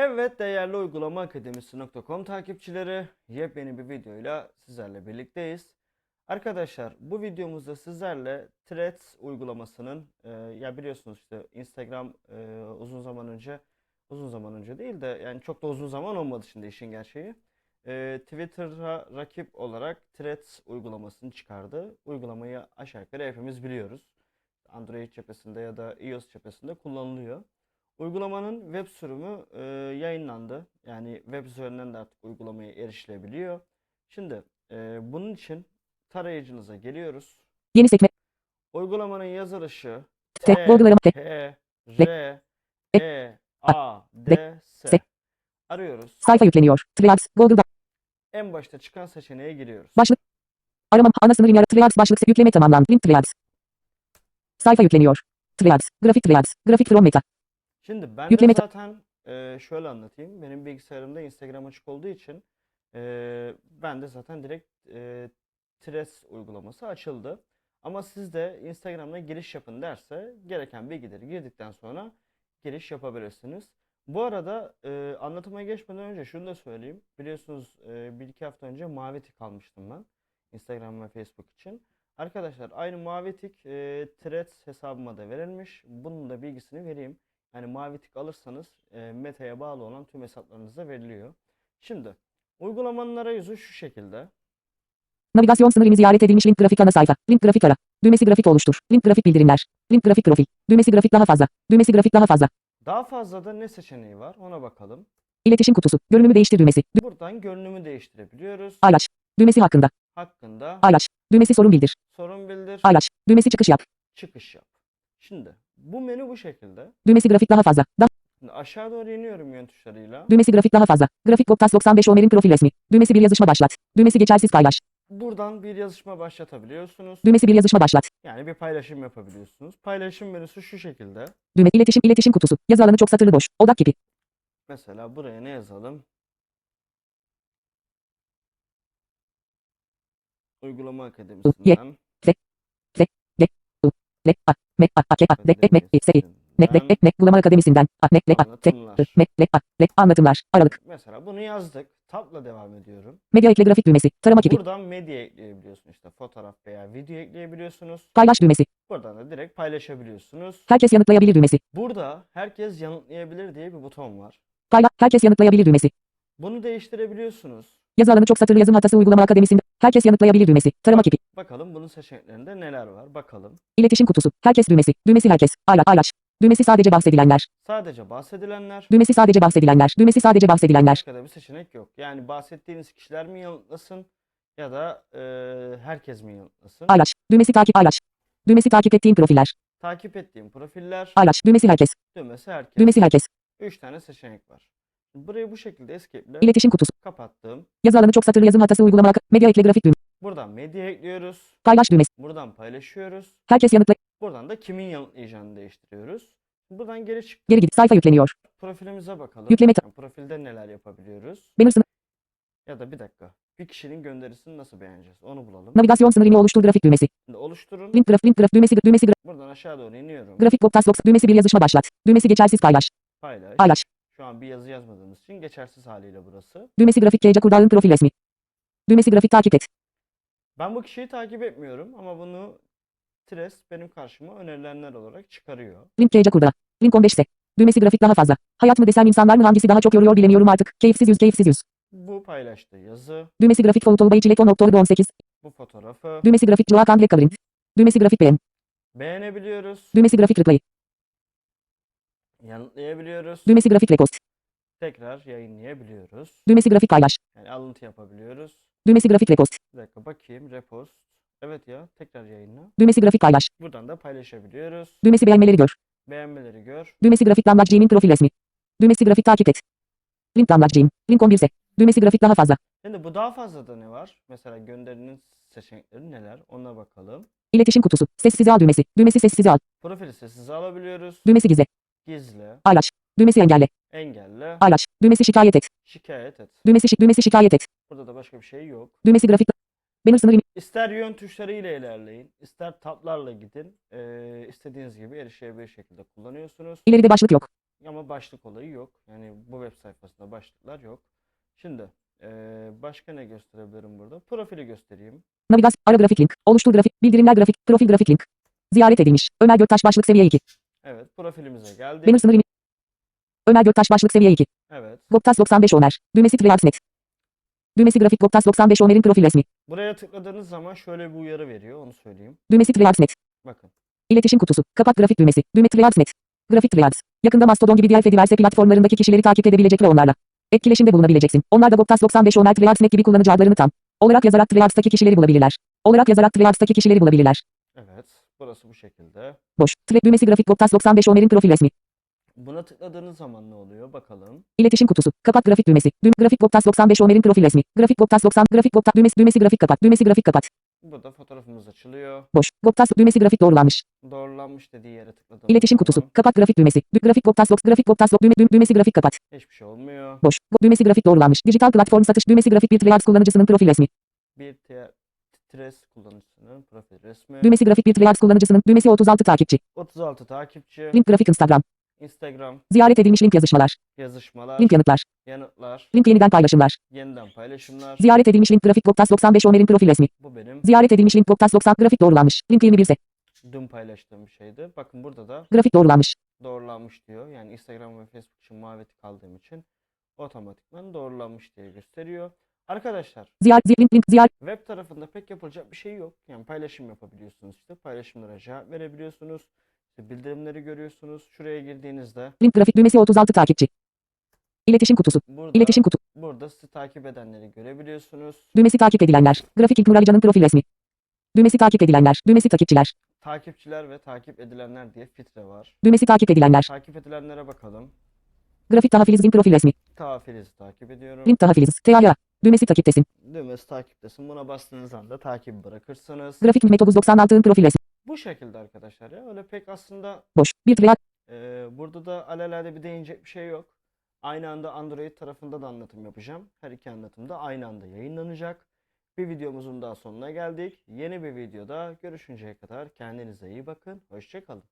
Evet değerli uygulama akademisi.com takipçileri yepyeni bir videoyla sizlerle birlikteyiz. Arkadaşlar bu videomuzda sizlerle Threads uygulamasının e, ya biliyorsunuz işte Instagram e, uzun zaman önce uzun zaman önce değil de yani çok da uzun zaman olmadı şimdi işin gerçeği. E, Twitter'a rakip olarak Threads uygulamasını çıkardı. Uygulamayı aşağı yukarı hepimiz biliyoruz. Android cephesinde ya da iOS cephesinde kullanılıyor. Uygulamanın web sürümü e, yayınlandı. Yani web üzerinden de artık uygulamaya erişilebiliyor. Şimdi e, bunun için tarayıcınıza geliyoruz. Yeni sekme. Uygulamanın yazılışı T. T, Google'arama T. H, R, E, A, D, S. Arıyoruz. Sayfa yükleniyor. Threads. Google'da. En başta çıkan seçeneğe giriyoruz. Başlık. Arama. Ana sınır iner. Threads başlık. Yükleme tamamlandı. Link Threads. Sayfa yükleniyor. Threads. Grafik Threads. Grafik from Meta. Şimdi ben Yükleme de zaten e, şöyle anlatayım. Benim bilgisayarımda Instagram açık olduğu için e, ben de zaten direkt e, Threads uygulaması açıldı. Ama siz de Instagram'da giriş yapın derse gereken bilgileri girdikten sonra giriş yapabilirsiniz. Bu arada e, anlatıma geçmeden önce şunu da söyleyeyim. Biliyorsunuz e, bir iki hafta önce mavi tik almıştım ben. Instagram ve Facebook için. Arkadaşlar aynı mavi tik e, Threads hesabıma da verilmiş. Bunun da bilgisini vereyim. Yani mavi tik alırsanız e, Meta'ya bağlı olan tüm hesaplarınıza veriliyor. Şimdi uygulamanın arayüzü şu şekilde. Navigasyon sınırını ziyaret edilmiş link grafik ana sayfa. Link grafik ara. Düğmesi grafik oluştur. Link grafik bildirimler. Link grafik profil. Düğmesi grafik daha fazla. Düğmesi grafik daha fazla. Daha fazla da ne seçeneği var ona bakalım. İletişim kutusu. Görünümü değiştir düğmesi. Dü- Buradan görünümü değiştirebiliyoruz. Aylaç. Düğmesi hakkında. Hakkında Aylaç. Düğmesi sorun bildir. sorun bildir, Aylaç. Düğmesi çıkış yap. çıkış yap. Şimdi bu menü bu şekilde. Düğmesi grafik daha fazla. Da- Şimdi aşağı doğru iniyorum yön tuşlarıyla. Düğmesi grafik daha fazla. Grafik Goptas 95 Ömer'in profil resmi. Düğmesi bir yazışma başlat. Düğmesi geçersiz paylaş. Buradan bir yazışma başlatabiliyorsunuz. Düğmesi bir yazışma başlat. Yani bir paylaşım yapabiliyorsunuz. Paylaşım menüsü şu şekilde. Düğme iletişim iletişim kutusu. Yazı alanı çok satırlı boş. Odak kipi. Mesela buraya ne yazalım? Uygulama Akademisi'nden. Le a me a a ke a de ek me i se i. Ne le ek ne bulama akademisinden. A ne le a te Anlatımlar. me le a le anlatımlar. Aralık. Mesela bunu yazdık. Tabla devam ediyorum. Medya ekle grafik düğmesi. Tarama kipi. Buradan medya ekleyebiliyorsunuz. İşte fotoğraf veya video ekleyebiliyorsunuz. Paylaş düğmesi. Buradan da direkt paylaşabiliyorsunuz. Herkes yanıtlayabilir düğmesi. Burada herkes yanıtlayabilir diye bir buton var. Payla herkes yanıtlayabilir düğmesi. Bunu değiştirebiliyorsunuz. Yazı alanı çok satırlı yazım hatası uygulama akademisinde. Herkes yanıtlayabilir düğmesi. Tarama kipi. Bakalım bunun seçeneklerinde neler var. Bakalım. İletişim kutusu. Herkes düğmesi. Düğmesi herkes. Ayla aylaç. Düğmesi sadece bahsedilenler. Sadece bahsedilenler. Düğmesi sadece bahsedilenler. Düğmesi sadece bahsedilenler. Başka da bir seçenek yok. Yani bahsettiğiniz kişiler mi yanıtlasın ya da eee, herkes mi yanıtlasın? Aylaç. Düğmesi takip aylaç. Düğmesi takip ettiğim profiller. Takip ettiğim profiller, Aylaç. Düğmesi herkes. düğmesi herkes. Düğmesi herkes. 3 tane seçenek var. Burayı bu şekilde escape'le İletişim kutusu. kapattım. Yazı alanı çok satırlı yazım hatası uygulama medya ekle grafik düğme. Buradan medya ekliyoruz. Paylaş düğmesi. Buradan paylaşıyoruz. Herkes yanıtla. Buradan da kimin yanıtlayacağını değiştiriyoruz. Buradan geri çık. Geri gidip sayfa yükleniyor. Profilimize bakalım. Yükleme Yani profilde neler yapabiliyoruz? Banner sınır. Ya da bir dakika. Bir kişinin gönderisini nasıl beğeneceğiz? Onu bulalım. Navigasyon sınırını oluştur grafik düğmesi. Şimdi oluşturun. Link graf link graf düğmesi düğmesi gra- Buradan aşağı doğru iniyorum. grafik Goptas box düğmesi bir yazışma başlat. Düğmesi geçersiz paylaş. Paylaş. Paylaş. Şu an bir yazı yazmadığımız için geçersiz haliyle burası. Düğmesi grafik Keyca Kurdağ'ın profil resmi. Düğmesi grafik takip et. Ben bu kişiyi takip etmiyorum ama bunu Tres benim karşıma önerilenler olarak çıkarıyor. Link Keyca Kurdağ. Link 15 ise. Düğmesi grafik daha fazla. Hayat mı desem insanlar mı hangisi daha çok yoruyor bilemiyorum artık. Keyifsiz yüz keyifsiz yüz. Bu paylaştığı yazı, Düğmesi grafik Folut Olbay Çilek 10 Oktober 18. bu fotoğrafı Düğmesi grafik Joakan Black Labyrinth. Düğmesi grafik beğen. beğenebiliyoruz, Düğmesi grafik reply. Yanıtlayabiliyoruz, Düğmesi grafik repost. tekrar yayınlayabiliyoruz. Düğmesi grafik paylaş. Yani alıntı yapabiliyoruz. Düğmesi grafik repost. Bir dakika bakayım, repost. Evet ya, tekrar yayınla. Düğmesi grafik paylaş. Buradan da paylaşabiliyoruz. Düğmesi beğenmeleri gör. Beğenmeleri gör. Düğmesi grafik damlacığımın profil resmi. Düğmesi grafik takip et. Link damlacığım. Link 11 ise. Düğmesi grafik daha fazla. Şimdi bu daha fazla da ne var? Mesela gönderinin seçenekleri neler? Ona bakalım. İletişim kutusu. Sessize al düğmesi. Düğmesi sessize al. Profili sessize alabiliyoruz. Düğmesi gizle. Gizle, Aylaç. Düğmesi engelle. engelle, Aylaç. Düğmesi şikayet et. şikayet et. Düğmesi şi- düğmesi şikayet et. Burada da başka bir şey yok. Düğmesi grafik. Banner sınırı İster yön tuşlarıyla ilerleyin, ister tablarla gidin. Ee, istediğiniz gibi erişebilir şekilde kullanıyorsunuz. ileride başlık yok. ama başlık olayı yok. Yani bu web sayfasında başlıklar yok. Şimdi eee, başka ne gösterebilirim burada? Profili göstereyim. Navigasyon. Ara grafik link. Oluştur grafik. Bildirimler grafik. Profil grafik link. Ziyaret edilmiş. Ömer Göktaş başlık seviye 2. Evet, profilimize geldik. Banner sınır limit. Ömer Göktaş başlık seviye 2. Evet. Goptas 95 Ömer. Düğmesi Triadsnet. Düğmesi grafik Goptas 95 Ömer'in profil resmi. Buraya tıkladığınız zaman şöyle bir uyarı veriyor, onu söyleyeyim. Düğmesi Triadsnet. Bakın. İletişim kutusu. Kapat grafik düğmesi. Düğme Triadsnet. Grafik Triads. Yakında Mastodon gibi diğer Fediverse platformlarındaki kişileri takip edebilecek ve onlarla etkileşimde bulunabileceksin. Onlar da Goptas 95 Ömer Triadsnet gibi kullanıcı adlarını tam olarak yazarak Triads'taki kişileri bulabilirler. Olarak yazarak Triads'taki kişileri bulabilirler. Evet, burası bu şekilde. Boş. Tre düğmesi grafik Goptas 95 Ömer'in profil resmi. Buna tıkladığınız zaman ne oluyor? Bakalım. İletişim kutusu. Kapat grafik düğmesi. Düğme grafik Goptas 95 Ömer'in profil resmi. Grafik Goptas 90 grafik Goptas düğmesi düğmesi grafik kapat. Düğmesi grafik kapat. Burada fotoğrafımız açılıyor. Boş. Goptas düğmesi grafik doğrulanmış. Doğrulanmış dediği yere tıkladığımız İletişim kutusu. Kapat grafik düğmesi. Dü grafik Goptas grafik Goptas düğme düğme- düğmesi grafik kapat. Hiçbir şey olmuyor. Boş. Düğmesi grafik doğrulanmış. Dijital platform satış düğmesi grafik bir Triads kullanıcısının profil resmi. Bir stres kullanıcısının profil resmi. Düğmesi grafik bir Triads kullanıcısının düğmesi 36 takipçi. 36 takipçi. Link grafik Instagram. Instagram Ziyaret edilmiş link yazışmalar. yazışmalar. Link yanıtlar. Yanıtlar. Link yeniden paylaşımlar. Yeniden paylaşımlar. Ziyaret edilmiş link grafik Goptas 95 Ömer'in profil resmi. Bu benim Ziyaret edilmiş link Goptas 90 grafik doğrulanmış. Link 21 ise. dün paylaştığım bir şeydi. Bakın burada da Grafik doğrulanmış. doğrulanmış diyor. Yani Instagram ve Facebook için mavi tık aldığım için otomatikman doğrulanmış diye gösteriyor. Arkadaşlar Ziyaret zi- link ziyaret web tarafında pek yapılacak bir şey yok. Yani paylaşım yapabiliyorsunuz işte. Paylaşımlara cevap verebiliyorsunuz. İşte bildirimleri görüyorsunuz. Şuraya girdiğinizde link grafik düğmesi 36 takipçi. İletişim kutusu. burada İletişim kutu. burada sizi takip edenleri görebiliyorsunuz. Düğmesi takip edilenler. Grafik İlknur Arıcan'ın profil resmi. Düğmesi takip edilenler. Düğmesi takipçiler. Takipçiler ve takip edilenler diye filtre var. Düğmesi takip edilenler. Takip edilenlere bakalım. Grafik Taha Filiz'in profil resmi. Ta Filiz'i takip ediyorum. Link Taha Filiz. TAYA. Düğmesi takiptesin. Düğmesi takiptesin. Buna bastığınız anda takibi bırakırsınız. Grafik Mehmet 96'ın profil. Bu şekilde arkadaşlar ya. Öyle pek aslında Boş. Bir Triad. Ee, burada da alelade bir değinecek bir şey yok. Aynı anda Android tarafında da anlatım yapacağım. Her iki anlatım da aynı anda yayınlanacak. Bir videomuzun daha sonuna geldik. Yeni bir videoda görüşünceye kadar kendinize iyi bakın. Hoşçakalın.